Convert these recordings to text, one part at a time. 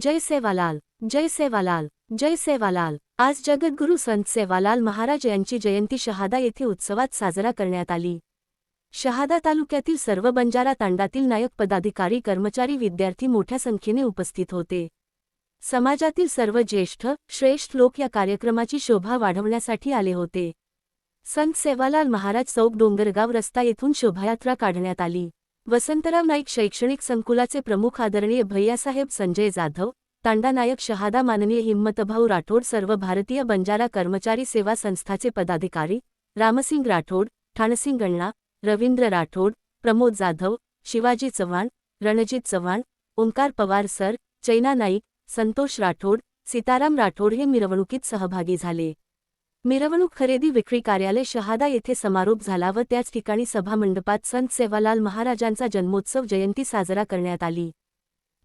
जय सेवालाल जय सेवालाल जय सेवालाल. आज जगद्गुरु संत सेवालाल महाराज यांची जयंती शहादा येथे उत्सवात साजरा करण्यात आली. शहादा तालुक्यातील सर्व बंजारा तांडातील नायक पदाधिकारी कर्मचारी विद्यार्थी मोठ्या संख्येने उपस्थित होते. समाजातील सर्व ज्येष्ठ श्रेष्ठ लोक या कार्यक्रमाची शोभा वाढवण्यासाठी आले होते. संत सेवालाल महाराज चौक डोंगरगाव रस्ता येथून शोभायात्रा काढण्यात आली. वसंतराव नाईक शैक्षणिक संकुलाचे प्रमुख आदरणीय भैयासाहेब संजय जाधव तांडा नायक शहादा माननीय हिम्मतभाऊ राठोड सर्व भारतीय बंजारा कर्मचारी सेवा संस्थाचे पदाधिकारी रामसिंग राठोड ठाणसिंग अण्णा रवींद्र राठोड प्रमोद जाधव शिवाजी चव्हाण रणजित चव्हाण ओंकार पवार सर चैना नाईक संतोष राठोड सीताराम राठोड हे मिरवणुकीत सहभागी झाले. मिरवणूक खरेदी विक्री कार्यालय शहादा येथे समारोप झाला व त्याच ठिकाणी सभामंडपात संत सेवालाल महाराजांचा जन्मोत्सव जयंती साजरा करण्यात आली.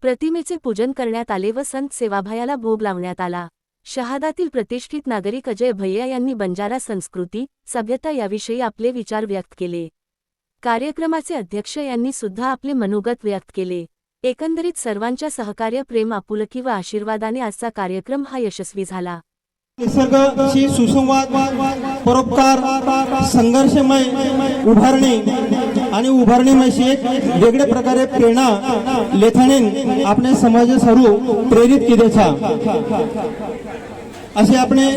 प्रतिमेचे पूजन करण्यात आले व संत सेवाभायाला भोग लावण्यात आला. शहादातील प्रतिष्ठित नागरिक अजय भैया यांनी बंजारा संस्कृती सभ्यता याविषयी आपले विचार व्यक्त केले. कार्यक्रमाचे अध्यक्ष यांनी सुद्धा आपले मनोगत व्यक्त केले. एकंदरीत सर्वांच्या सहकार्य प्रेम आपुलकी व आशीर्वादाने आजचा कार्यक्रम हा यशस्वी झाला. निसर्गाशी सुसंवाद परोपकार संघर्षमय उभारणी आणि उभारणीमयशी एक वेगळ्या प्रकारे प्रेरणा लेखणीन आपले समाज स्वरूप प्रेरित केल्याचा. असे आपले